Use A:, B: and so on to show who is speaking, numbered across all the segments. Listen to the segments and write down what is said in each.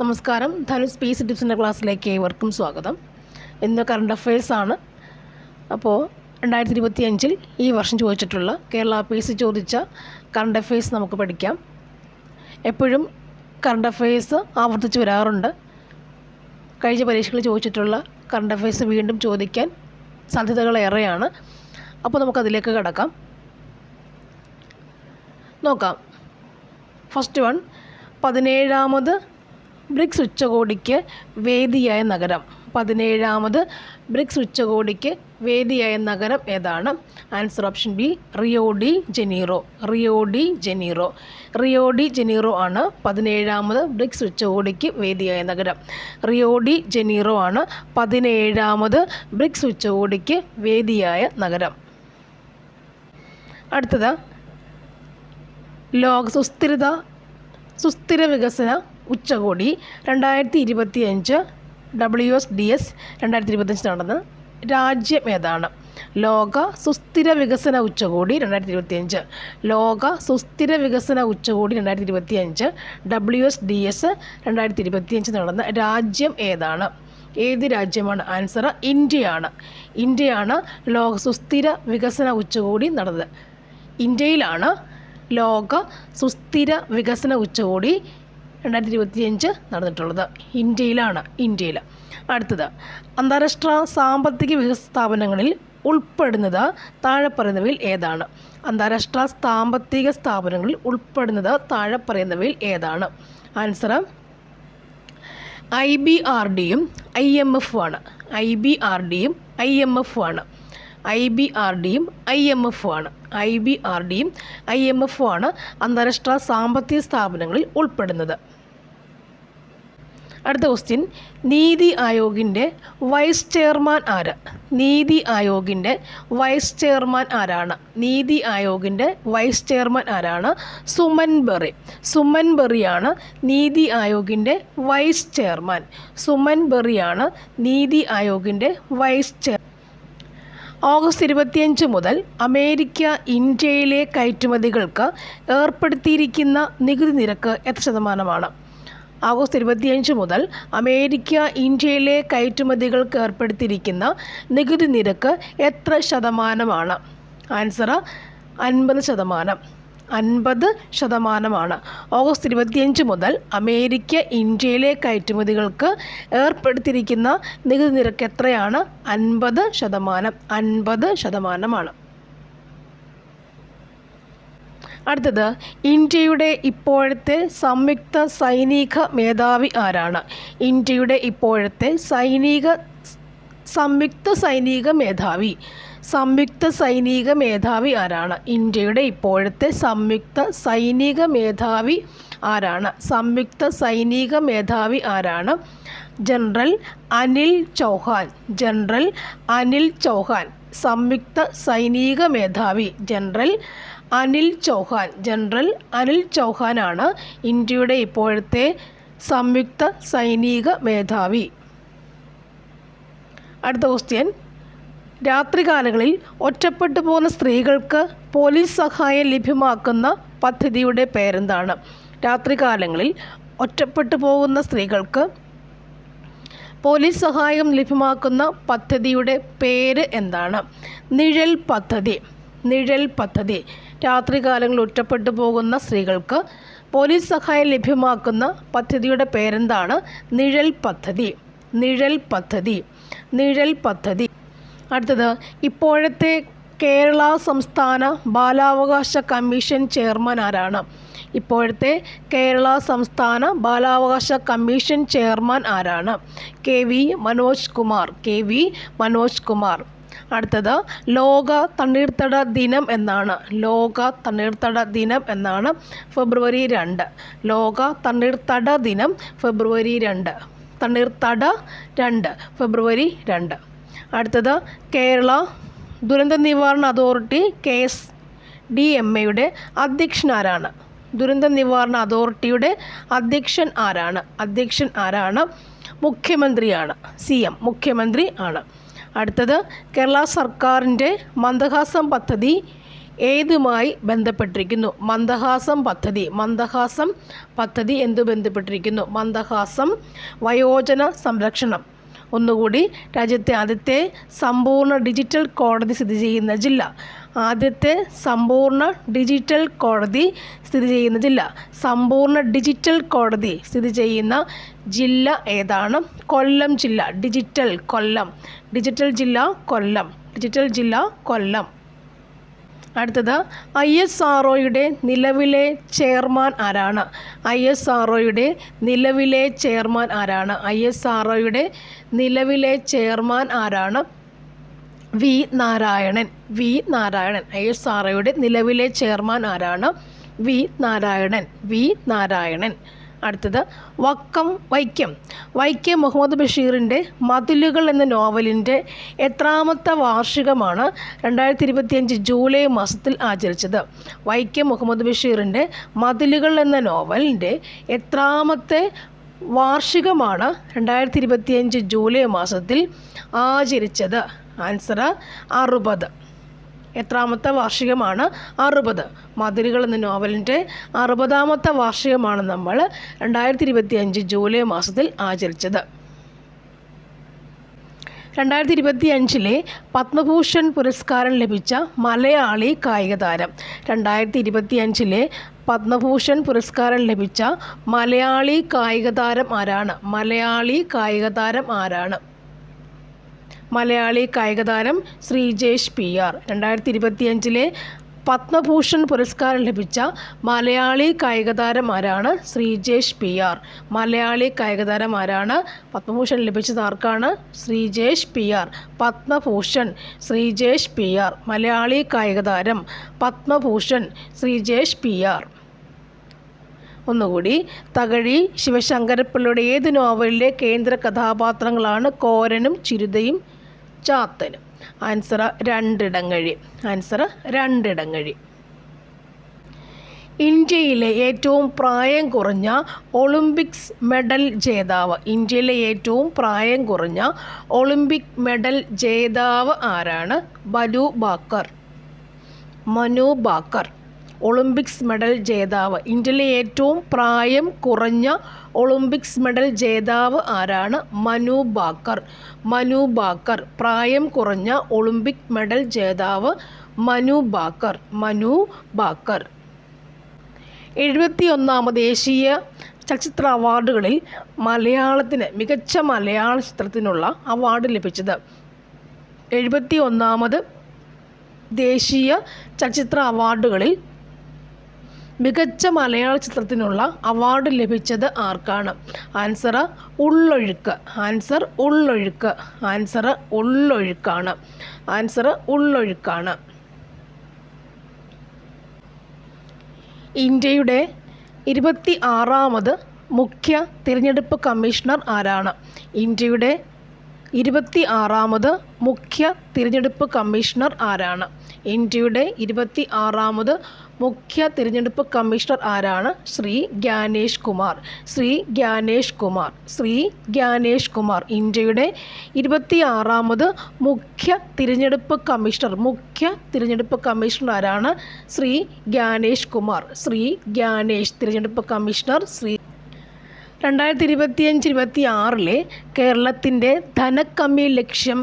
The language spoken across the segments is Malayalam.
A: നമസ്കാരം. ധനു സ്പേസ് ടിപ്സിന്റെ ക്ലാസ്സിലേക്ക് ഏവർക്കും സ്വാഗതം. ഇന്ന് കറണ്ട് അഫയേഴ്സ് ആണ്. അപ്പോൾ രണ്ടായിരത്തി ഇരുപത്തി അഞ്ചിൽ ഈ വർഷം ചോദിച്ചിട്ടുള്ള കേരള എസ് ചോദിച്ച കറണ്ട് അഫയേഴ്സ് നമുക്ക് പഠിക്കാം. എപ്പോഴും കറണ്ട് അഫയേഴ്സ് ആവർത്തിച്ച് വരാറുണ്ട്. കഴിഞ്ഞ പരീക്ഷകളിൽ ചോദിച്ചിട്ടുള്ള കറണ്ട് അഫയേഴ്സ് വീണ്ടും ചോദിക്കാൻ സാധ്യതകളേറെയാണ് അപ്പോൾ നമുക്കതിലേക്ക് കടക്കാം. നോക്കാം. ഫസ്റ്റ് വൺ പതിനേഴാമത് ബ്രിക്സ് ഉച്ചകോടിക്ക് വേദിയായ നഗരം. പതിനേഴാമത് ബ്രിക്സ് ഉച്ചകോടിക്ക് വേദിയായ നഗരം ഏതാണ്? Answer option B Rio de Janeiro. Rio de Janeiro. Rio de Janeiro ആണ് പതിനേഴാമത് ബ്രിക്സ് ഉച്ചകോടിക്ക് വേദിയായ നഗരം. റിയോ ഡി ജനീറോ ആണ് പതിനേഴാമത് ബ്രിക്സ് ഉച്ചകോടിക്ക് വേദിയായ നഗരം. അടുത്തത് ലോക സുസ്ഥിരത സുസ്ഥിര വികസന ഉച്ചകോടി രണ്ടായിരത്തി ഇരുപത്തി അഞ്ച് ഡബ്ല്യു എസ് ഡി എസ് രണ്ടായിരത്തി ഇരുപത്തഞ്ച് നടന്ന രാജ്യം ഏതാണ്? ലോക സുസ്ഥിര വികസന ഉച്ചകോടി രണ്ടായിരത്തി ഇരുപത്തി അഞ്ച് ലോക സുസ്ഥിര വികസന ഉച്ചകോടി രണ്ടായിരത്തി ഇരുപത്തി അഞ്ച് ഡബ്ല്യു എസ് ഡി എസ് രണ്ടായിരത്തി ഇരുപത്തി അഞ്ച് നടന്ന രാജ്യം ഏതാണ്? ഏത് രാജ്യമാണ്? ആൻസർ ഇന്ത്യയാണ്. ഇന്ത്യയാണ് ലോക സുസ്ഥിര വികസന ഉച്ചകോടി നടന്നത്. ഇന്ത്യയിലാണ് ലോക സുസ്ഥിര വികസന ഉച്ചകോടി രണ്ടായിരത്തി ഇരുപത്തിയഞ്ച് നടന്നിട്ടുള്ളത്. ഇന്ത്യയിലാണ് ഇന്ത്യയിൽ അടുത്തത് അന്താരാഷ്ട്ര സാമ്പത്തിക വികസന സ്ഥാപനങ്ങളിൽ ഉൾപ്പെടുന്നത് താഴെ പറയുന്നവയിൽ ഏതാണ്? അന്താരാഷ്ട്ര സാമ്പത്തിക സ്ഥാപനങ്ങളിൽ ഉൾപ്പെടുന്നത് താഴെ പറയുന്നവയിൽ ഏതാണ്? ആൻസർ ഐ ബി ആർ ഡിയും ഐ എം എഫും ആണ്. ഐ ബി ആർ ഡിയും ഐ എം എഫും ആണ്. ഐ ബി ആർ ഡിയും ഐ എം എഫും ആണ്. ഐ ബി ആർ ഡിയും ഐ എം എഫും ആണ് അന്താരാഷ്ട്ര സാമ്പത്തിക സ്ഥാപനങ്ങളിൽ ഉൾപ്പെടുന്നത്. അടുത്ത ക്വസ്റ്റ്യൻ നീതി ആയോഗിന്റെ വൈസ് ചെയർമാൻ ആര്? നീതി ആയോഗിന്റെ വൈസ് ചെയർമാൻ ആരാണ്? നീതി ആയോഗിന്റെ വൈസ് ചെയർമാൻ ആരാണ്? സുമൻ ബെറി. സുമൻ ബെറിയാണ് നീതി ആയോഗിന്റെ വൈസ് ചെയർമാൻ സുമൻ ബെറിയാണ് നീതി ആയോഗിന്റെ വൈസ് ചെയർ ഓഗസ്റ്റ് ഇരുപത്തിയഞ്ച് മുതൽ അമേരിക്ക ഇന്ത്യയിലെ കയറ്റുമതികൾക്ക് ഏർപ്പെടുത്തിയിരിക്കുന്ന നികുതി നിരക്ക് എത്ര ശതമാനമാണ്? ഓഗസ്റ്റ് ഇരുപത്തിയഞ്ച് മുതൽ അമേരിക്ക ഇന്ത്യയിലെ കയറ്റുമതികൾക്ക് ഏർപ്പെടുത്തിയിരിക്കുന്ന നികുതി നിരക്ക് എത്ര ശതമാനമാണ്? ആൻസർ അൻപത് ശതമാനം. അൻപത് ശതമാനമാണ്. ഓഗസ്റ്റ് ഇരുപത്തിയഞ്ച് മുതൽ അമേരിക്ക ഇന്ത്യയിലെ കയറ്റുമതികൾക്ക് ഏർപ്പെടുത്തിയിരിക്കുന്ന നികുതി നിരക്ക് എത്രയാണ്? അൻപത് ശതമാനം. അൻപത് ശതമാനമാണ്. അടുത്തത് ഇന്ത്യയുടെ ഇപ്പോഴത്തെ സംയുക്ത സൈനിക മേധാവി ആരാണ്? ഇന്ത്യയുടെ ഇപ്പോഴത്തെ സൈനിക സംയുക്ത സൈനിക മേധാവി. സംയുക്ത സൈനിക മേധാവി ആരാണ്? ഇന്ത്യയുടെ ഇപ്പോഴത്തെ സംയുക്ത സൈനിക മേധാവി ആരാണ്? സംയുക്ത സൈനിക മേധാവി ആരാണ്? ജനറൽ അനിൽ ചൗഹാൻ. ജനറൽ അനിൽ ചൗഹാൻ. സംയുക്ത സൈനിക മേധാവി. ജനറൽ അനിൽ ചൗഹാൻ ജനറൽ അനിൽ ചൗഹാനാണ് ഇന്ത്യയുടെ ഇപ്പോഴത്തെ സംയുക്ത സൈനിക മേധാവി. അടുത്ത ക്വസ്റ്റ്യൻ രാത്രികാലങ്ങളിൽ ഒറ്റപ്പെട്ടു പോകുന്ന സ്ത്രീകൾക്ക് പോലീസ് സഹായം ലഭ്യമാക്കുന്ന പദ്ധതിയുടെ പേരെന്താണ്? രാത്രികാലങ്ങളിൽ ഒറ്റപ്പെട്ടു പോകുന്ന സ്ത്രീകൾക്ക് പോലീസ് സഹായം ലഭ്യമാക്കുന്ന പദ്ധതിയുടെ പേര് എന്താണ്? നിഴൽ പദ്ധതി. നിഴൽ പദ്ധതി. രാത്രികാലങ്ങളിൽ ഒറ്റപ്പെട്ടു പോകുന്ന സ്ത്രീകൾക്ക് പോലീസ് സഹായം ലഭ്യമാക്കുന്ന പദ്ധതിയുടെ പേരെന്താണ്? നിഴൽ പദ്ധതി. നിഴൽ പദ്ധതി. നിഴൽ പദ്ധതി. അടുത്തത് ഇപ്പോഴത്തെ കേരള സംസ്ഥാന ബാലാവകാശ കമ്മീഷൻ ചെയർമാൻ ആരാണ്? ഇപ്പോഴത്തെ കേരള സംസ്ഥാന ബാലാവകാശ കമ്മീഷൻ ചെയർമാൻ ആരാണ്? K V Manoj Kumar. K V Manoj Kumar. അടുത്തത് ലോക തണ്ണീർത്തട ദിനം എന്നാണ്. ലോക തണ്ണീർത്തട ദിനം എന്നാണ് ഫെബ്രുവരി രണ്ട്. ലോക തണ്ണീർത്തട ദിനം ഫെബ്രുവരി രണ്ട്. തണ്ണീർത്തട രണ്ട് ഫെബ്രുവരി രണ്ട്. അടുത്തത് കേരള ദുരന്ത നിവാരണ authority K S D M എയുടെ അധ്യക്ഷൻ ആരാണ്? ദുരന്ത നിവാരണ അതോറിറ്റിയുടെ അധ്യക്ഷൻ ആരാണ്? അധ്യക്ഷൻ ആരാണ്? മുഖ്യമന്ത്രിയാണ്. സി എം മുഖ്യമന്ത്രി ആണ്. അടുത്തത് കേരള സർക്കാരിന്റെ മന്ദഹാസം പദ്ധതി ഏതുമായി ബന്ധപ്പെട്ടിരിക്കുന്നു? മന്ദഹാസം പദ്ധതി. മന്ദഹാസം പദ്ധതി എന്തു ബന്ധപ്പെട്ടിരിക്കുന്നു? മന്ദഹാസം വയോജന സംരക്ഷണം. ഒന്നുകൂടി രാജ്യത്തെ ആദ്യത്തെ സമ്പൂർണ ഡിജിറ്റൽ കോടതി സ്ഥിതി ചെയ്യുന്ന ജില്ല. ആദ്യത്തെ സമ്പൂർണ ഡിജിറ്റൽ കോടതി സ്ഥിതി ചെയ്യുന്ന ജില്ല. സമ്പൂർണ ഡിജിറ്റൽ കോടതി സ്ഥിതി ചെയ്യുന്ന ജില്ല ഏതാണ്? കൊല്ലം ജില്ല. ഡിജിറ്റൽ കൊല്ലം. ഡിജിറ്റൽ ജില്ല കൊല്ലം. ഡിജിറ്റൽ ജില്ല കൊല്ലം. അടുത്തത് ഐ എസ് ആർ ഒയുടെ നിലവിലെ ചെയർമാൻ ആരാണ്? ഐ എസ് ആർ ഒയുടെ നിലവിലെ ചെയർമാൻ ആരാണ്? ഐ എസ് ആർ ഒയുടെ നിലവിലെ ചെയർമാൻ ആരാണ്? V Narayanan V Narayanan. I S R നിലവിലെ ചെയർമാൻ ആരാണ്? V Narayanan V Narayanan. അടുത്തത് വക്കം വൈക്കം. വൈക്കം മുഹമ്മദ് ബഷീറിന്റെ മതിലുകൾ എന്ന നോവലിന്റെ എത്രാമത്തെ വാർഷികമാണ് രണ്ടായിരത്തി ഇരുപത്തിയഞ്ച് ജൂലൈ മാസത്തിൽ ആചരിച്ചത്. വൈക്കം മുഹമ്മദ് ബഷീറിന്റെ മതിലുകൾ എന്ന നോവലിന്റെ എത്രാമത്തെ വാർഷികമാണ് രണ്ടായിരത്തി ഇരുപത്തിയഞ്ച് ജൂലൈ മാസത്തിൽ ആചരിച്ചത്. ആൻസർ അറുപത്. എത്രാമത്തെ വാർഷികമാണ് അറുപത്. മതിലുകൾ എന്ന നോവലിന്റെ അറുപതാമത്തെ വാർഷികമാണ് നമ്മൾ രണ്ടായിരത്തി ഇരുപത്തി അഞ്ച് ജൂലൈ മാസത്തിൽ ആചരിച്ചത്. രണ്ടായിരത്തി ഇരുപത്തി അഞ്ചിലെ പത്മഭൂഷൺ പുരസ്കാരം ലഭിച്ച മലയാളി കായിക താരം രണ്ടായിരത്തി ഇരുപത്തി അഞ്ചിലെ പത്മഭൂഷൺ പുരസ്കാരം ലഭിച്ച മലയാളി കായിക താരം ആരാണ്? മലയാളി കായിക താരം ആരാണ്? മലയാളി കായിക താരം ശ്രീജേഷ് പി ആർ. രണ്ടായിരത്തി ഇരുപത്തിയഞ്ചിലെ പത്മഭൂഷൺ പുരസ്കാരം ലഭിച്ച മലയാളി കായിക താരം ആരാണ്? Sreejesh P R. മലയാളി കായിക താരം ആരാണ്? പത്മഭൂഷൺ ലഭിച്ചത് ആർക്കാണ്? Sreejesh P R. Padma Bhushan Sreejesh P R. Malayali കായിക താരം പത്മഭൂഷൺ ശ്രീജേഷ് പി ആർ. ഒന്നുകൂടി. തകഴി ശിവശങ്കരപ്പിള്ളയുടെ ഏത് നോവലിലെ കേന്ദ്ര കഥാപാത്രങ്ങളാണ് കോരനും ചിരുതയും ചാത്തനും? ആൻസർ രണ്ടിടങ്ങഴി. ആൻസർ രണ്ടിടങ്ങഴി. ഇന്ത്യയിലെ ഏറ്റവും പ്രായം കുറഞ്ഞ ഒളിമ്പിക്സ് മെഡൽ ജേതാവ്. ഇന്ത്യയിലെ ഏറ്റവും പ്രായം കുറഞ്ഞ ഒളിമ്പിക് മെഡൽ ജേതാവ് ആരാണ്? ബലു ബാക്കർ. മനു ബാക്കർ. ഒളിമ്പിക്സ് മെഡൽ ജേതാവ്. ഇന്ത്യയിലെ ഏറ്റവും പ്രായം കുറഞ്ഞ ഒളിമ്പിക്സ് മെഡൽ ജേതാവ് ആരാണ്? മനു ബാക്കർ. മനു ബാക്കർ പ്രായം കുറഞ്ഞ ഒളിമ്പിക് മെഡൽ ജേതാവ് മനു ബാക്കർ. മനു ബാക്കർ. എഴുപത്തി ഒന്നാമത് ദേശീയ ചലച്ചിത്ര അവാർഡുകളിൽ മലയാളത്തിന് മികച്ച മലയാള ചിത്രത്തിനുള്ള അവാർഡ് ലഭിച്ചത്. എഴുപത്തി ഒന്നാമത് ദേശീയ ചലച്ചിത്ര അവാർഡുകളിൽ മികച്ച മലയാള ചിത്രത്തിനുള്ള അവാർഡ് ലഭിച്ചത് ആർക്കാണ്? Answer Ullozhukku. Answer Ullozhukku. Answer ഉള്ളൊഴുക്കാണ്. Answer ഉള്ളൊഴുക്കാണ്. ഇന്ത്യയുടെ ഇരുപത്തി ആറാമത് മുഖ്യ തിരഞ്ഞെടുപ്പ് കമ്മീഷണർ ആരാണ്? ഇന്ത്യയുടെ ഇരുപത്തി ആറാമത് മുഖ്യ തിരഞ്ഞെടുപ്പ് കമ്മീഷണർ ആരാണ്? ഇന്ത്യയുടെ ഇരുപത്തി ആറാമത് മുഖ്യ തിരഞ്ഞെടുപ്പ് കമ്മീഷണർ ആരാണ്? ശ്രീ ജ്ഞാനേഷ് കുമാർ. ശ്രീ ജ്ഞാനേഷ് കുമാർ. ശ്രീ ജ്ഞാനേഷ് കുമാർ. ഇന്ത്യയുടെ ഇരുപത്തി ആറാമത് മുഖ്യ തിരഞ്ഞെടുപ്പ് കമ്മീഷണർ. മുഖ്യ തിരഞ്ഞെടുപ്പ് കമ്മീഷണർ ആരാണ്? ശ്രീ ജ്ഞാനേഷ് കുമാർ. ശ്രീ ജ്ഞാനേഷ് തിരഞ്ഞെടുപ്പ് കമ്മീഷണർ ശ്രീ രണ്ടായിരത്തി ഇരുപത്തിയഞ്ച് ഇരുപത്തി ആറിലെ കേരളത്തിന്റെ ധനക്കമ്മി ലക്ഷ്യം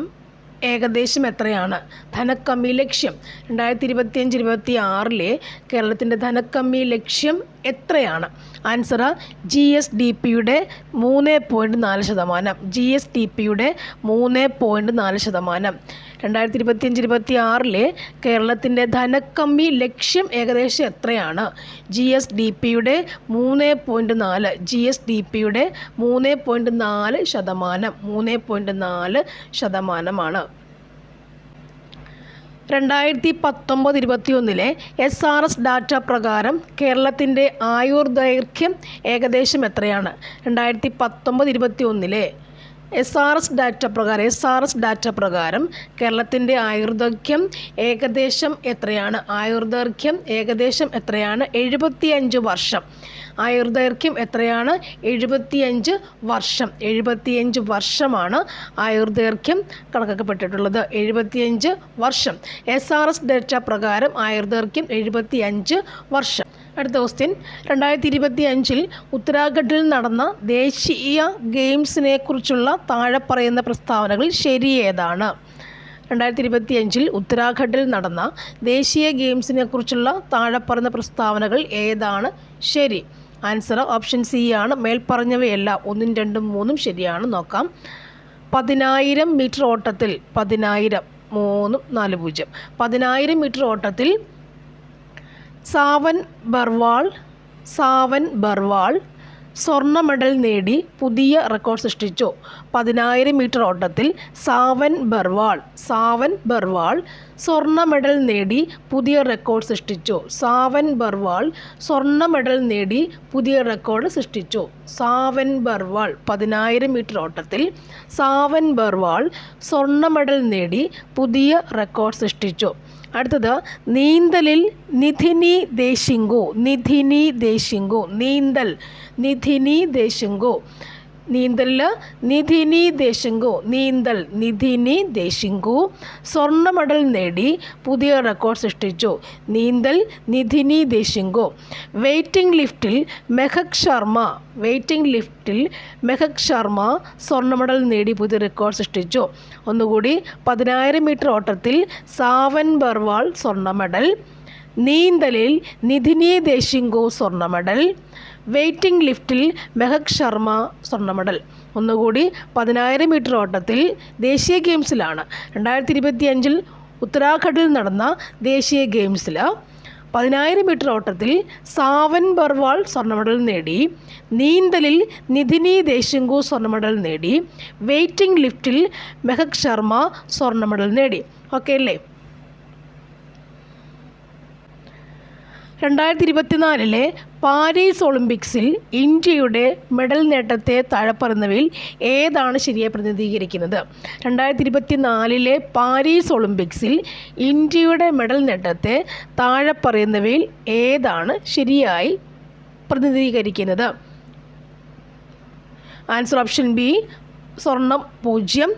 A: ഏകദേശം എത്രയാണ്? ധനക്കമ്മി ലക്ഷ്യം. രണ്ടായിരത്തി ഇരുപത്തിയഞ്ച് ഇരുപത്തി ആറിലെ കേരളത്തിന്റെ ധനക്കമ്മി ലക്ഷ്യം എത്രയാണ്? ആൻസർ ജി എസ് ഡി പിയുടെ മൂന്ന് പോയിന്റ് നാല് ശതമാനം. ജി എസ് ഡി പിയുടെ മൂന്ന് പോയിന്റ് നാല് ശതമാനം. രണ്ടായിരത്തി ഇരുപത്തിയഞ്ച് ഇരുപത്തി ആറിലെ കേരളത്തിന്റെ ധനക്കമ്മി ലക്ഷ്യം ഏകദേശം എത്രയാണ്? ജി എസ് ഡി പിയുടെ മൂന്ന് പോയിന്റ് നാല് ജി എസ് ഡി പിയുടെ മൂന്ന് പോയിന്റ് നാല് ശതമാനം. മൂന്ന് പോയിന്റ് നാല് ശതമാനമാണ്. രണ്ടായിരത്തി പത്തൊമ്പത് ഇരുപത്തി ഒന്നിലെ എസ് ആർ എസ് ഡാറ്റ പ്രകാരം കേരളത്തിന്റെ ആയുർ ദൈർഘ്യം ഏകദേശം എത്രയാണ്? രണ്ടായിരത്തി പത്തൊമ്പത് ഇരുപത്തി ഒന്നിലെ എസ് ആർ എസ് ഡാറ്റ പ്രകാരം എസ് ആർ എസ് ഡാറ്റ പ്രകാരം കേരളത്തിന്റെ ആയുർദൈർഘ്യം ഏകദേശം എത്രയാണ്? ആയുർദൈർഘ്യം ഏകദേശം എത്രയാണ്? എഴുപത്തി അഞ്ച് വർഷം. ആയുർദൈർഘ്യം എത്രയാണ്? എഴുപത്തിയഞ്ച് വർഷം. എഴുപത്തിയഞ്ച് വർഷമാണ് ആയുർദൈർഘ്യം കണക്കാക്കപ്പെട്ടിട്ടുള്ളത്. എഴുപത്തിയഞ്ച് വർഷം. എസ് ആർ എസ് ഡേറ്റ പ്രകാരം ആയുർദൈർഘ്യം എഴുപത്തിയഞ്ച് വർഷം. അടുത്ത ക്വസ്റ്റ്യൻ. രണ്ടായിരത്തി ഇരുപത്തി അഞ്ചിൽ ഉത്തരാഖണ്ഡിൽ നടന്ന ദേശീയ ഗെയിംസിനെ കുറിച്ചുള്ള താഴെ പറയുന്ന പ്രസ്താവനകൾ ശരിയേതാണ് രണ്ടായിരത്തി ഇരുപത്തി അഞ്ചിൽ ഉത്തരാഖണ്ഡിൽ നടന്ന ദേശീയ ഗെയിംസിനെ കുറിച്ചുള്ള താഴെ പറയുന്ന പ്രസ്താവനകൾ ഏതാണ്? ശരി. ആൻസർ ഓപ്ഷൻ സി ആണ്. മേൽപ്പറഞ്ഞവയെല്ലാം ഒന്നും രണ്ടും മൂന്നും ശരിയാണ്. നോക്കാം. പതിനായിരം മീറ്റർ ഓട്ടത്തിൽ പതിനായിരം മൂന്നും നാല് പൂജ്യം. പതിനായിരം മീറ്റർ ഓട്ടത്തിൽ സാവൻ ബർവാൾ സാവൻ ബർവാൾ സ്വർണ മെഡൽ നേടി പുതിയ റെക്കോർഡ് സൃഷ്ടിച്ചു. പതിനായിരം മീറ്റർ ഓട്ടത്തിൽ സാവൻ ബർവാൾ സാവൻ ബർവാൾ സ്വർണ മെഡൽ നേടി പുതിയ റെക്കോർഡ് സൃഷ്ടിച്ചു. സാവൻ ബർവാൾ സ്വർണ മെഡൽ നേടി പുതിയ റെക്കോർഡ് സൃഷ്ടിച്ചു. സാവൻ ബർവാൾ പതിനായിരം മീറ്റർ ഓട്ടത്തിൽ സാവൻ ബർവാൾ സ്വർണ മെഡൽ നേടി പുതിയ റെക്കോർഡ് സൃഷ്ടിച്ചു. അടുത്തത് നീന്തലിൽ നിധിനി ദേശിങ്കു നിധിനി ദേശിങ്കു നീന്തൽ നിധിനി ദേശിങ്കോ നീന്തലിൽ നിധിനി ദേശിങ്കോ നീന്തൽ നിധിനി ദേശിങ്കു സ്വർണ മെഡൽ നേടി പുതിയ റെക്കോർഡ് സൃഷ്ടിച്ചു. നീന്തൽ നിധിനി ദേശിങ്കു വെയ്റ്റിംഗ് ലിഫ്റ്റിൽ മെഹക് ശർമ്മ. വെയ്റ്റിംഗ് ലിഫ്റ്റിൽ മെഹക് ശർമ്മ സ്വർണ മെഡൽ നേടി പുതിയ റെക്കോർഡ് സൃഷ്ടിച്ചു. ഒന്നുകൂടി പതിനായിരം മീറ്റർ ഓട്ടത്തിൽ സാവൻ ബർവാൾ സ്വർണ മെഡൽ നീന്തലിൽ നിധിനി ദേശിങ്കു സ്വർണ മെഡൽ വെയ്റ്റിംഗ് ലിഫ്റ്റിൽ മെഹക് ശർമ്മ സ്വർണ മെഡൽ ഒന്നുകൂടി പതിനായിരം മീറ്റർ ഓട്ടത്തിൽ ദേശീയ ഗെയിംസിലാണ്. രണ്ടായിരത്തി ഇരുപത്തി അഞ്ചിൽ ഉത്തരാഖണ്ഡിൽ നടന്ന ദേശീയ ഗെയിംസിൽ പതിനായിരം മീറ്റർ ഓട്ടത്തിൽ സാവൻ ബർവാൾ സ്വർണ മെഡൽ നേടി നീന്തലിൽ നിധിനി ദേശിങ്കു സ്വർണ മെഡൽ നേടി വെയ്റ്റിംഗ് ലിഫ്റ്റിൽ മെഹക് ശർമ്മ സ്വർണ മെഡൽ നേടി. ഓക്കെ അല്ലേ? രണ്ടായിരത്തി ഇരുപത്തിനാലിലെ പാരീസ് ഒളിമ്പിക്സിൽ ഇന്ത്യയുടെ മെഡൽ നേട്ടത്തെ താഴെപ്പറയുന്നവയിൽ ഏതാണ് ശരിയായി പ്രതിനിധീകരിക്കുന്നത്? രണ്ടായിരത്തി ഇരുപത്തി നാലിലെ പാരീസ് ഒളിമ്പിക്സിൽ ഇന്ത്യയുടെ മെഡൽ നേട്ടത്തെ താഴെപ്പറയുന്നവയിൽ ഏതാണ് ശരിയായി പ്രതിനിധീകരിക്കുന്നത്? ആൻസർ ഓപ്ഷൻ ബി സ്വർണം പൂജ്യം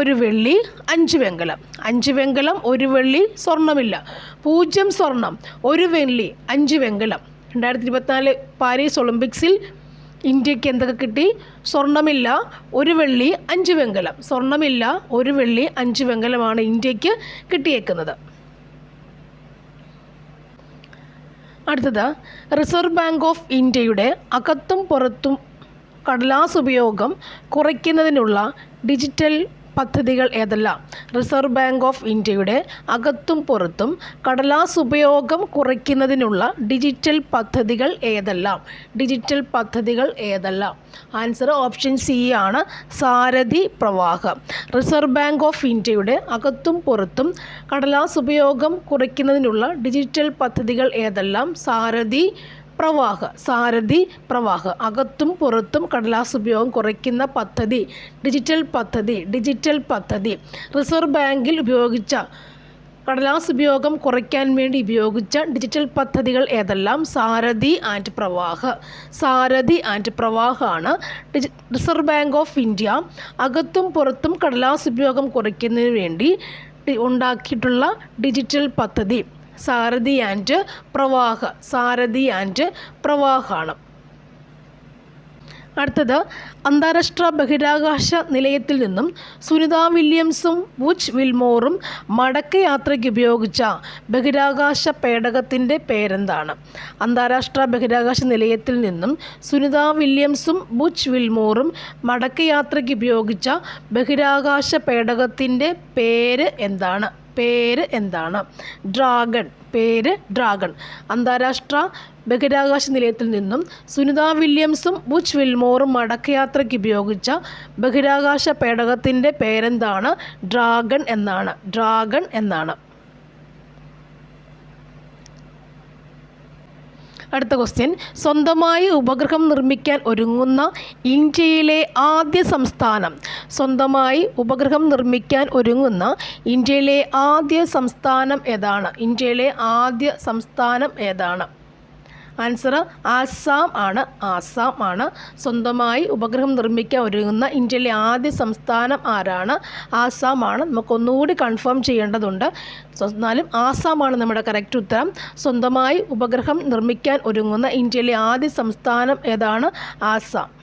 A: ഒരു വെള്ളി അഞ്ച് വെങ്കലം. അഞ്ച് വെങ്കലം ഒരു വെള്ളി സ്വർണമില്ല പൂജ്യം സ്വർണം ഒരു വെള്ളി അഞ്ച് വെങ്കലം. രണ്ടായിരത്തി ഇരുപത്തിനാല് പാരീസ് ഒളിമ്പിക്സിൽ ഇന്ത്യയ്ക്ക് എന്തൊക്കെ കിട്ടി? സ്വർണമില്ല ഒരു വെള്ളി അഞ്ച് വെങ്കലം. സ്വർണമില്ല ഒരു വെള്ളി അഞ്ച് വെങ്കലമാണ് ഇന്ത്യയ്ക്ക് കിട്ടിയേക്കുന്നത്. അടുത്തത് റിസർവ് ബാങ്ക് ഓഫ് ഇന്ത്യയുടെ അകത്തും പുറത്തും കടലാസ് ഉപയോഗം കുറയ്ക്കുന്നതിനുള്ള ഡിജിറ്റൽ പദ്ധതികൾ ഏതെല്ലാം. റിസർവ് ബാങ്ക് ഓഫ് ഇന്ത്യയുടെ അകത്തും പുറത്തും കടലാസ് ഉപയോഗം കുറയ്ക്കുന്നതിനുള്ള ഡിജിറ്റൽ പദ്ധതികൾ ഏതെല്ലാം. ഡിജിറ്റൽ പദ്ധതികൾ ഏതെല്ലാം. ആൻസർ ഓപ്ഷൻ സി ആണ് സാരഥി പ്രവാഹം. റിസർവ് ബാങ്ക് ഓഫ് ഇന്ത്യയുടെ അകത്തും പുറത്തും കടലാസ് ഉപയോഗം കുറയ്ക്കുന്നതിനുള്ള ഡിജിറ്റൽ പദ്ധതികൾ ഏതെല്ലാം? സാരഥി പ്രവാഹ സാരഥി പ്രവാഹ അകത്തും പുറത്തും കടലാസ് ഉപയോഗം കുറയ്ക്കുന്ന പദ്ധതി ഡിജിറ്റൽ പദ്ധതി ഡിജിറ്റൽ പദ്ധതി. റിസർവ് ബാങ്കിൽ ഉപയോഗിച്ച കടലാസ് ഉപയോഗം കുറയ്ക്കാൻ വേണ്ടി ഉപയോഗിച്ച ഡിജിറ്റൽ പദ്ധതികൾ ഏതെല്ലാം? സാരഥി ആൻഡ് പ്രവാഹ. സാരഥി ആൻഡ് പ്രവാഹമാണ് ഡിജി റിസർവ് ബാങ്ക് ഓഫ് ഇന്ത്യ അകത്തും പുറത്തും കടലാസ് ഉപയോഗം കുറയ്ക്കുന്നതിന് വേണ്ടി ഉണ്ടാക്കിയിട്ടുള്ള ഡിജിറ്റൽ പദ്ധതി. സാരഥി ആൻഡ് പ്രവാഹ സാരഥി ആൻഡ് പ്രവാഹാണ് അടുത്തത് അന്താരാഷ്ട്ര ബഹിരാകാശ നിലയത്തിൽ നിന്നും സുനിത വില്യംസും വുച്ച് വിൽമോറും മടക്കയാത്രയ്ക്ക് ഉപയോഗിച്ച ബഹിരാകാശ പേടകത്തിന്റെ പേരെന്താണ്? അന്താരാഷ്ട്ര ബഹിരാകാശ നിലയത്തിൽ നിന്നും സുനിത വില്യംസും ബുച്ച് വിൽമോറും മടക്കയാത്രയ്ക്ക് ഉപയോഗിച്ച ബഹിരാകാശ പേടകത്തിന്റെ പേര് എന്താണ്? പേര് എന്താണ്? ഡ്രാഗൺ. പേര് ഡ്രാഗൺ. അന്താരാഷ്ട്ര ബഹിരാകാശ നിലയത്തിൽ നിന്നും സുനിത വില്യംസും ബുച്ച് വിൽമോറും മടക്കയാത്രയ്ക്ക് ഉപയോഗിച്ച ബഹിരാകാശ പേടകത്തിന്റെ പേരെന്താണ്? ഡ്രാഗൺ എന്നാണ്. ഡ്രാഗൺ എന്നാണ്. അടുത്ത ക്വസ്റ്റ്യൻ സ്വന്തമായി ഉപഗ്രഹം നിർമ്മിക്കാൻ ഒരുങ്ങുന്ന ഇന്ത്യയിലെ ആദ്യ സംസ്ഥാനം. സ്വന്തമായി ഉപഗ്രഹം നിർമ്മിക്കാൻ ഒരുങ്ങുന്ന ഇന്ത്യയിലെ ആദ്യ സംസ്ഥാനം ഏതാണ്? ഇന്ത്യയിലെ ആദ്യ സംസ്ഥാനം ഏതാണ്? ആൻസർ ആസാം ആണ്. ആസാം ആണ്. സ്വന്തമായി ഉപഗ്രഹം നിർമ്മിക്കാൻ ഒരുങ്ങുന്ന ഇന്ത്യയിലെ ആദ്യ സംസ്ഥാനം ആരാണ്? ആസാം ആണ്. നമുക്കൊന്നുകൂടി കൺഫേം ചെയ്യേണ്ടതുണ്ട്. എന്നാലും ആസാമാണ് നമ്മുടെ കറക്റ്റ് ഉത്തരം. സ്വന്തമായി ഉപഗ്രഹം നിർമ്മിക്കാൻ ഒരുങ്ങുന്ന ഇന്ത്യയിലെ ആദ്യ സംസ്ഥാനം ഏതാണ്? ആസാം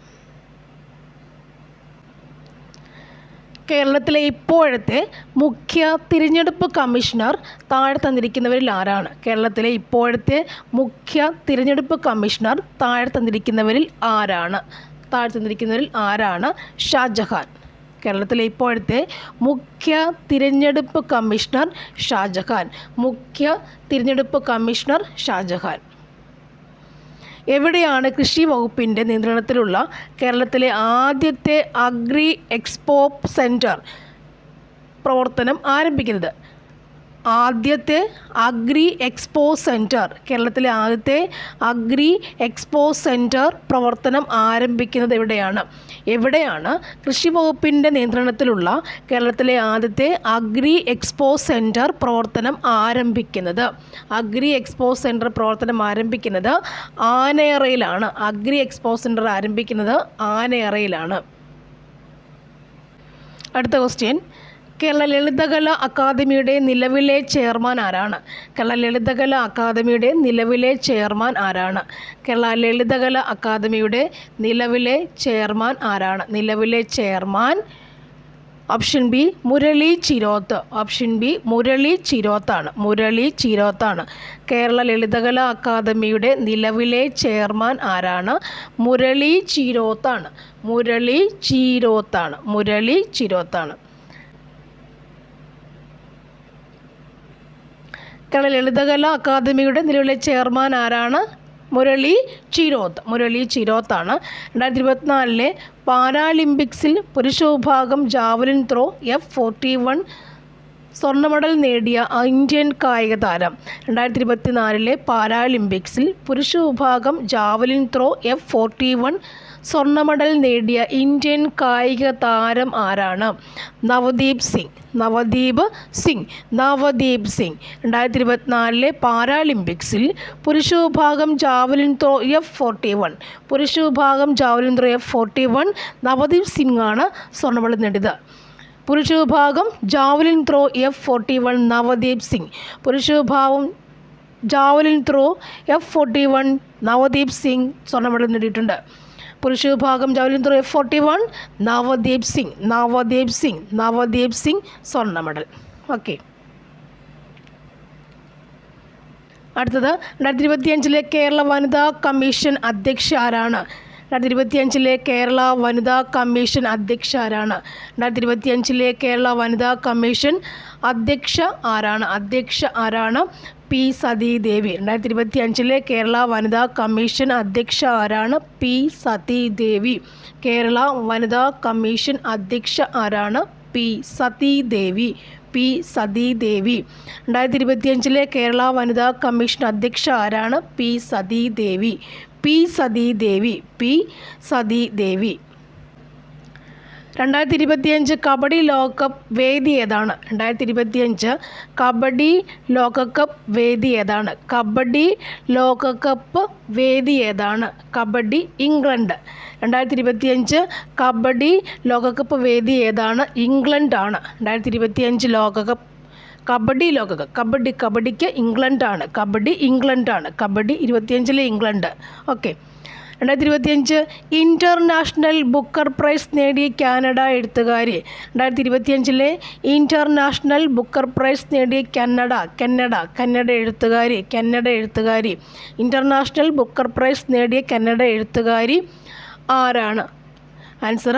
A: കേരളത്തിലെ ഇപ്പോഴത്തെ മുഖ്യ തിരഞ്ഞെടുപ്പ് കമ്മീഷണർ താഴെ തന്നിരിക്കുന്നവരിൽ ആരാണ്? കേരളത്തിലെ ഇപ്പോഴത്തെ മുഖ്യ തിരഞ്ഞെടുപ്പ് കമ്മീഷണർ താഴെ തന്നിരിക്കുന്നവരിൽ ആരാണ്? താഴെ തന്നിരിക്കുന്നവരിൽ ആരാണ്? ഷാജഹാൻ. കേരളത്തിലെ ഇപ്പോഴത്തെ മുഖ്യ തിരഞ്ഞെടുപ്പ് കമ്മീഷണർ ഷാജഹാൻ. മുഖ്യ തിരഞ്ഞെടുപ്പ് കമ്മീഷണർ ഷാജഹാൻ. എവിടെയാണ് കൃഷി വകുപ്പിന്റെ നിയന്ത്രണത്തിലുള്ള കേരളത്തിലെ ആദ്യത്തെ അഗ്രി എക്സ്പോ സെന്റർ പ്രവർത്തനം ആരംഭിക്കുന്നത്? ആദ്യത്തെ അഗ്രി എക്സ്പോ സെന്റർ കേരളത്തിലെ ആദ്യത്തെ അഗ്രി എക്സ്പോ സെന്റർ പ്രവർത്തനം ആരംഭിക്കുന്നത് എവിടെയാണ്? എവിടെയാണ് കൃഷി വകുപ്പിന്റെ നിയന്ത്രണത്തിലുള്ള കേരളത്തിലെ ആദ്യത്തെ അഗ്രി എക്സ്പോ സെന്റർ പ്രവർത്തനം ആരംഭിക്കുന്നത്? അഗ്രി എക്സ്പോ സെന്റർ പ്രവർത്തനം ആരംഭിക്കുന്നത് ആനയറയിലാണ്. അഗ്രി എക്സ്പോ സെന്റർ ആരംഭിക്കുന്നത് ആനയറയിലാണ്. അടുത്ത ക്വസ്റ്റ്യൻ കേരള ലളിതകല അക്കാദമിയുടെ നിലവിലെ ചെയർമാൻ ആരാണ്? കേരള ലളിതകല അക്കാദമിയുടെ നിലവിലെ ചെയർമാൻ ആരാണ്? കേരള ലളിതകല അക്കാദമിയുടെ നിലവിലെ ചെയർമാൻ ആരാണ്? നിലവിലെ chairman option B Murali Chiroth. Option B Murali ചിരോത്താണ്. Murali ചിരോത്താണ്. കേരള ലളിതകല അക്കാദമിയുടെ നിലവിലെ ചെയർമാൻ ആരാണ്? മുരളി ചിരോത്താണ്. മുരളി ചിരോത്താണ്. മുരളി ചിരോത്താണ്. കേരള ലളിതകല അക്കാദമിയുടെ നിലവിലെ ചെയർമാൻ ആരാണ്? മുരളി ചിരോത്ത്. മുരളി ചിരോത്താണ്. രണ്ടായിരത്തി ഇരുപത്തിനാലിലെ പാരാലിമ്പിക്സിൽ പുരുഷ വിഭാഗം javelin throw F forty one സ്വർണ മെഡൽ നേടിയ ഇന്ത്യൻ കായിക താരം. രണ്ടായിരത്തി ഇരുപത്തിനാലിലെ പാരാലിമ്പിക്സിൽ പുരുഷ വിഭാഗം javelin throw F forty one സ്വർണ മെഡൽ നേടിയ ഇന്ത്യൻ കായിക താരം ആരാണ്? നവദീപ് സിംഗ്. നവദീപ് സിംഗ്. നവദീപ് സിംഗ്. രണ്ടായിരത്തി ഇരുപത്തിനാലിലെ പാരാലിമ്പിക്സിൽ പുരുഷ വിഭാഗം javelin throw F forty one. പുരുഷ വിഭാഗം javelin throw F forty one Navdeep Singh ആണ് സ്വർണ മെഡൽ നേടിയത്. പുരുഷ വിഭാഗം javelin throw F forty one Navdeep Singh. പുരുഷ വിഭാഗം javelin throw F forty one Navdeep Singh സ്വർണ മെഡൽ നേടിയിട്ടുണ്ട്. പുരുഷ വിഭാഗം javelin throw F forty one Navdeep Singh. Navdeep Singh Navdeep Singh സ്വർണ മെഡൽ. ഓക്കെ. അടുത്തത് രണ്ടായിരത്തി ഇരുപത്തിയഞ്ചിലെ കേരള വനിതാ കമ്മീഷൻ അധ്യക്ഷ ആരാണ്? രണ്ടായിരത്തി ഇരുപത്തിയഞ്ചിലെ കേരള വനിതാ കമ്മീഷൻ അധ്യക്ഷ ആരാണ്? രണ്ടായിരത്തി ഇരുപത്തിയഞ്ചിലെ കേരള വനിതാ കമ്മീഷൻ അധ്യക്ഷ ആരാണ്? അധ്യക്ഷ ആരാണ്? പി സതീദേവി. രണ്ടായിരത്തി ഇരുപത്തി അഞ്ചിലെ കേരള വനിതാ കമ്മീഷൻ അധ്യക്ഷ ആരാണ്? പി സതീദേവി. കേരള വനിതാ കമ്മീഷൻ അധ്യക്ഷ ആരാണ്? പി സതീദേവി. പി സതീദേവി. രണ്ടായിരത്തി ഇരുപത്തിയഞ്ചിലെ കേരള വനിതാ കമ്മീഷൻ അധ്യക്ഷ ആരാണ്? P Sathidevi. P Sathidevi. P Sathidevi. രണ്ടായിരത്തി ഇരുപത്തിയഞ്ച് കബഡി ലോകകപ്പ് വേദി ഏതാണ് രണ്ടായിരത്തി ഇരുപത്തിയഞ്ച് കബഡി ലോകകപ്പ് വേദി ഏതാണ് കബഡി ലോകകപ്പ് വേദി ഏതാണ് കബഡി ഇംഗ്ലണ്ട്. രണ്ടായിരത്തി ഇരുപത്തിയഞ്ച് കബഡി ലോകകപ്പ് വേദി ഏതാണ് ഇംഗ്ലണ്ടാണ്. രണ്ടായിരത്തി ഇരുപത്തിയഞ്ച് ലോകകപ്പ് കബഡി ലോകകപ്പ്. കബഡി കബഡിക്ക് ഇംഗ്ലണ്ടാണ്. കബഡി ഇംഗ്ലണ്ടാണ്. കബഡി ഇരുപത്തിയഞ്ചിലെ ഇംഗ്ലണ്ട്. ഓക്കെ. രണ്ടായിരത്തി ഇരുപത്തിയഞ്ച് ഇന്റർനാഷണൽ ബുക്കർ പ്രൈസ് നേടിയ കാനഡ എഴുത്തുകാരി. രണ്ടായിരത്തി ഇരുപത്തിയഞ്ചിലെ ഇന്റർനാഷണൽ ബുക്കർ പ്രൈസ് നേടിയ കന്നഡ കന്നഡ കന്നഡ എഴുത്തുകാരി കന്നഡ എഴുത്തുകാരി. ഇന്റർനാഷണൽ ബുക്കർ പ്രൈസ് നേടിയ കന്നഡ എഴുത്തുകാരി ആരാണ്? ആൻസർ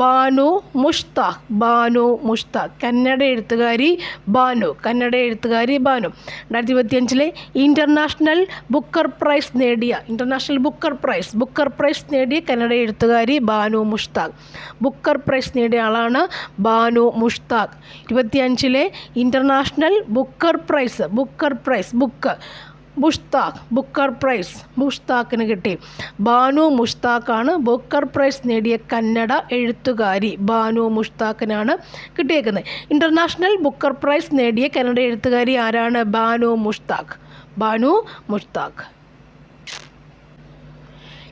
A: ബാനു മുഷ്താഖ് ബാനു മുഷ്താഖ് കന്നഡ എഴുത്തുകാരി ബാനു കന്നഡ എഴുത്തുകാരി ബാനു. രണ്ടായിരത്തി ഇരുപത്തിയഞ്ചിലെ ഇന്റർനാഷണൽ ബുക്കർ പ്രൈസ് നേടിയ international Booker Prize Booker Prize നേടിയ കന്നഡ എഴുത്തുകാരി ബാനു മുഷ്താഖ് ബുക്കർ പ്രൈസ് നേടിയ ആളാണ് ബാനു മുഷ്താഖ് ഇരുപത്തിയഞ്ചിലെ international Booker Prize Booker Prize book. Mushtaq Booker Prize മുഷ്താഖിന് കിട്ടി. ബാനു മുഷ്താഖാണ് ബുക്കർ പ്രൈസ് നേടിയ കന്നഡ എഴുത്തുകാരി ബാനു മുഷ്താഖിനാണ് കിട്ടിയേക്കുന്നത്. ഇന്റർനാഷണൽ ബുക്കർ പ്രൈസ് നേടിയ കന്നഡ എഴുത്തുകാരി ആരാണ്? ബാനു മുഷ്താഖ്. ബാനു മുഷ്താഖ്.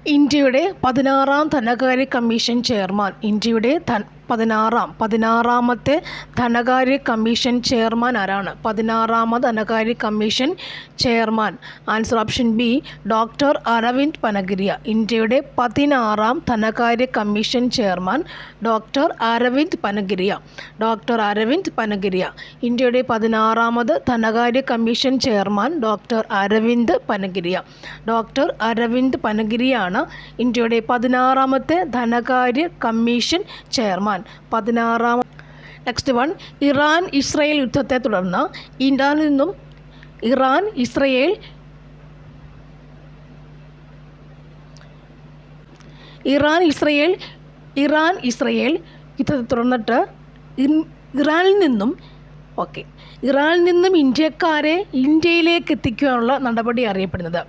A: ഇന്ത്യയുടെ പതിനാറാം ധനകാര്യ കമ്മീഷൻ ചെയർമാൻ ഇന്ത്യയുടെ പതിനാറാം പതിനാറാമത്തെ ധനകാര്യ കമ്മീഷൻ ചെയർമാൻ ആരാണ്? പതിനാറാമത് ധനകാര്യ commission chairman. Answer option B doctor Arvind Panagariya. ഇന്ത്യയുടെ പതിനാറാം ധനകാര്യ commission chairman doctor Arvind Panagariya. Doctor Arvind Panagariya. ഇന്ത്യയുടെ പതിനാറാമത് ധനകാര്യ commission chairman doctor Arvind Panagariya. Doctor Arvind പനഗിരിയാണ് ഇന്ത്യയുടെ പതിനാറാമത്തെ ധനകാര്യ കമ്മീഷൻ ചെയർമാൻ. പതിനാറാം നെക്സ്റ്റ് വൺ ഇറാൻ ഇസ്രയേൽ യുദ്ധത്തെ തുടർന്ന് ഇറാനിൽ നിന്നും Iran Israel Iran Israel Iran Israel യുദ്ധത്തെ തുടർന്നിട്ട് ഇറാനിൽ നിന്നും ഓക്കെ ഇറാനിൽ നിന്നും ഇന്ത്യക്കാരെ ഇന്ത്യയിലേക്ക് എത്തിക്കാനുള്ള നടപടി അറിയപ്പെടുന്നത്.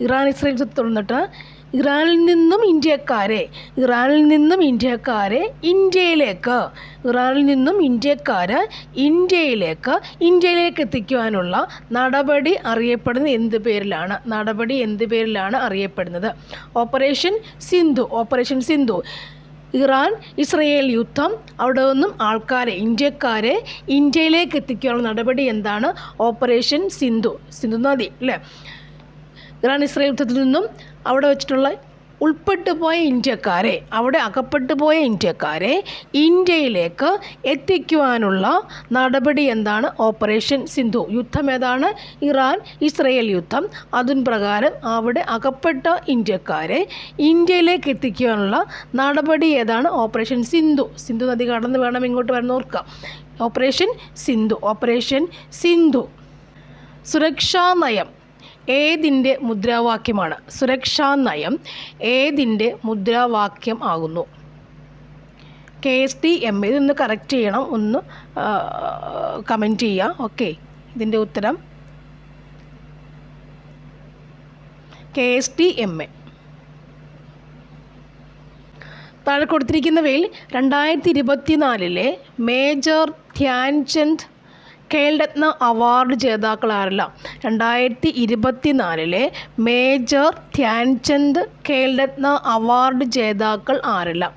A: ഇറാൻ ഇസ്രയേൽ തുടർന്നിട്ട് ഇറാനിൽ നിന്നും ഇന്ത്യക്കാരെ ഇറാനിൽ നിന്നും ഇന്ത്യക്കാരെ ഇന്ത്യയിലേക്ക് ഇറാനിൽ നിന്നും ഇന്ത്യക്കാരെ ഇന്ത്യയിലേക്ക് ഇന്ത്യയിലേക്ക് എത്തിക്കുവാനുള്ള നടപടി അറിയപ്പെടുന്നത് എന്ത് പേരിലാണ്? നടപടി എന്ത് പേരിലാണ് അറിയപ്പെടുന്നത്? Operation Sindhu operation Sindhu. Iran Israel യുദ്ധം അവിടെ നിന്നും ആൾക്കാരെ ഇന്ത്യക്കാരെ ഇന്ത്യയിലേക്ക് എത്തിക്കാനുള്ള നടപടി എന്താണ്? ഓപ്പറേഷൻ സിന്ധു സിന്ധു നദി അല്ലേ? ഇറാൻ ഇസ്രായേൽ യുദ്ധത്തിൽ നിന്നും അവിടെ വെച്ചിട്ടുള്ള ഉൾപ്പെട്ടു പോയ ഇന്ത്യക്കാരെ അവിടെ അകപ്പെട്ടു പോയ ഇന്ത്യക്കാരെ ഇന്ത്യയിലേക്ക് എത്തിക്കുവാനുള്ള നടപടി എന്താണ്? ഓപ്പറേഷൻ സിന്ധു. യുദ്ധം ഏതാണ്? ഇറാൻ ഇസ്രയേൽ യുദ്ധം. അതിൻ പ്രകാരം അവിടെ അകപ്പെട്ട ഇന്ത്യക്കാരെ ഇന്ത്യയിലേക്ക് എത്തിക്കുവാനുള്ള നടപടി ഏതാണ്? ഓപ്പറേഷൻ സിന്ധു. സിന്ധു നദി കടന്ന് വേണം ഇങ്ങോട്ട് വരുന്ന ഓർക്കാം. ഓപ്പറേഷൻ സിന്ധു. ഓപ്പറേഷൻ സിന്ധു. സുരക്ഷാ നയം. ഏതിന്റെ മുദ്രാവാക്യമാണ്? സുരക്ഷാ നയം ഏതിന്റെ മുദ്രാവാക്യം ആകുന്നു? കെ എസ് ടി എം ഇതൊന്ന് കറക്റ്റ് ചെയ്യണം. ഒന്ന് കമന്റ് ചെയ്യുക ഓക്കെ ഇതിന്റെ ഉത്തരം? K S T M A. താഴെ കൊടുത്തിരിക്കുന്നവയിൽ രണ്ടായിരത്തി ഇരുപത്തിനാലിലെ മേജർ ധ്യാൻചന്ദ് ഖേൽരത്ന അവാർഡ് ജേതാക്കൾ രണ്ടായിരത്തി രണ്ടായിരത്തി ഇരുപത്തിനാലിലെ മേജർ ധ്യാൻചന്ദ് ഖേൽരത്ന അവാർഡ് ജേതാക്കൾ ആരെല്ലാം.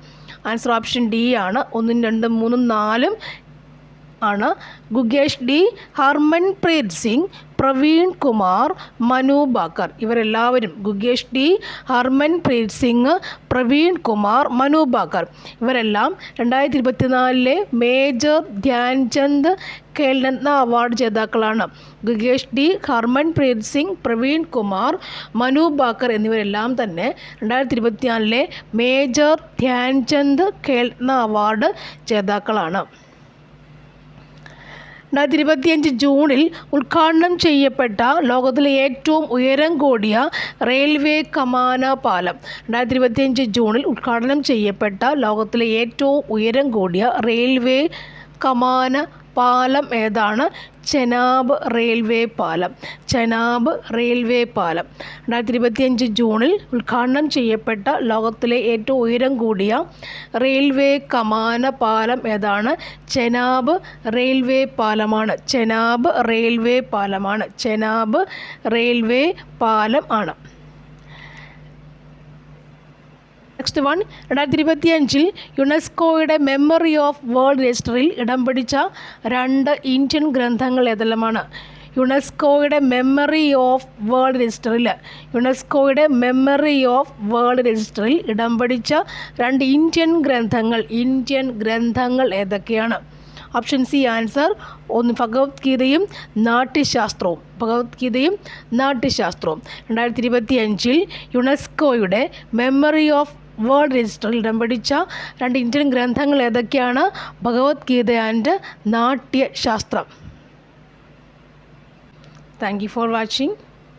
A: ആൻസർ ഓപ്ഷൻ ഡി ആണ്. ഒന്നും രണ്ടും മൂന്നും നാലും ആണ്. ഗുഗേഷ് ഡി ഹർമൻപ്രീത് സിംഗ് പ്രവീൺ കുമാർ മനു ബാക്കർ. ഇവരെല്ലാവരും ഗുഗേഷ് ഡി ഹർമൻപ്രീത് സിംഗ് പ്രവീൺ കുമാർ മനു ബാക്കർ. ഇവരെല്ലാം രണ്ടായിരത്തി ഇരുപത്തിനാലിലെ മേജർ ധ്യാൻചന്ദ് ഖേൽരത്ന അവാർഡ് ജേതാക്കളാണ്. ഗുഗേഷ് ഡി ഹർമൻപ്രീത് സിംഗ് പ്രവീൺ കുമാർ മനു ബാക്കർ എന്നിവരെല്ലാം തന്നെ രണ്ടായിരത്തി ഇരുപത്തിനാലിലെ മേജർ ധ്യാൻചന്ദ് ഖേൽരത്ന അവാർഡ് ജേതാക്കളാണ്. രണ്ടായിരത്തി ഇരുപത്തിയഞ്ച് ജൂണിൽ ഉദ്ഘാടനം ചെയ്യപ്പെട്ട ലോകത്തിലെ ഏറ്റവും ഉയരം കൂടിയ റെയിൽവേ കമാന പാലം രണ്ടായിരത്തി ഇരുപത്തിയഞ്ച് ജൂണിൽ ഉദ്ഘാടനം ചെയ്യപ്പെട്ട ലോകത്തിലെ ഏറ്റവും ഉയരം കൂടിയ റെയിൽവേ കമാന പാലം ഏതാണ്? ചെനാബ് റെയിൽവേ പാലം. ചെനാബ് റെയിൽവേ പാലം. രണ്ടായിരത്തി ഇരുപത്തിയഞ്ച് ജൂണിൽ ഉദ്ഘാടനം ചെയ്യപ്പെട്ട ലോകത്തിലെ ഏറ്റവും ഉയരം കൂടിയ റെയിൽവേ കമാന പാലം ഏതാണ്? ചെനാബ് റെയിൽവേ പാലമാണ്. ചെനാബ് റെയിൽവേ പാലമാണ്. ചെനാബ് റെയിൽവേ പാലം ആണ്. നെക്സ്റ്റ് വൺ രണ്ടായിരത്തി ഇരുപത്തി അഞ്ചിൽ യുനെസ്കോയുടെ മെമ്മറി ഓഫ് വേൾഡ് രജിസ്റ്ററിൽ ഇടം പിടിച്ച രണ്ട് ഇന്ത്യൻ ഗ്രന്ഥങ്ങൾ ഏതെല്ലാമാണ്? യുനെസ്കോയുടെ മെമ്മറി ഓഫ് വേൾഡ് രജിസ്റ്ററിൽ യുനെസ്കോയുടെ മെമ്മറി ഓഫ് വേൾഡ് രജിസ്റ്ററിൽ ഇടം പിടിച്ച രണ്ട് ഇന്ത്യൻ ഗ്രന്ഥങ്ങൾ ഇന്ത്യൻ ഗ്രന്ഥങ്ങൾ ഏതൊക്കെയാണ്? ഓപ്ഷൻ സി ആൻസർ ഒന്ന് ഭഗവത്ഗീതയും നാട്യശാസ്ത്രവും. ഭഗവത്ഗീതയും നാട്യശാസ്ത്രവും. രണ്ടായിരത്തി ഇരുപത്തി അഞ്ചിൽ യുനെസ്കോയുടെ മെമ്മറി ഓഫ് വേൾഡ് രജിസ്റ്ററിൽ ഇടം പിടിച്ച രണ്ട് ഇന്ത്യൻ ഗ്രന്ഥങ്ങൾ ഏതൊക്കെയാണ്? Bhagavad Gita and Natyashastra. Thank you for watching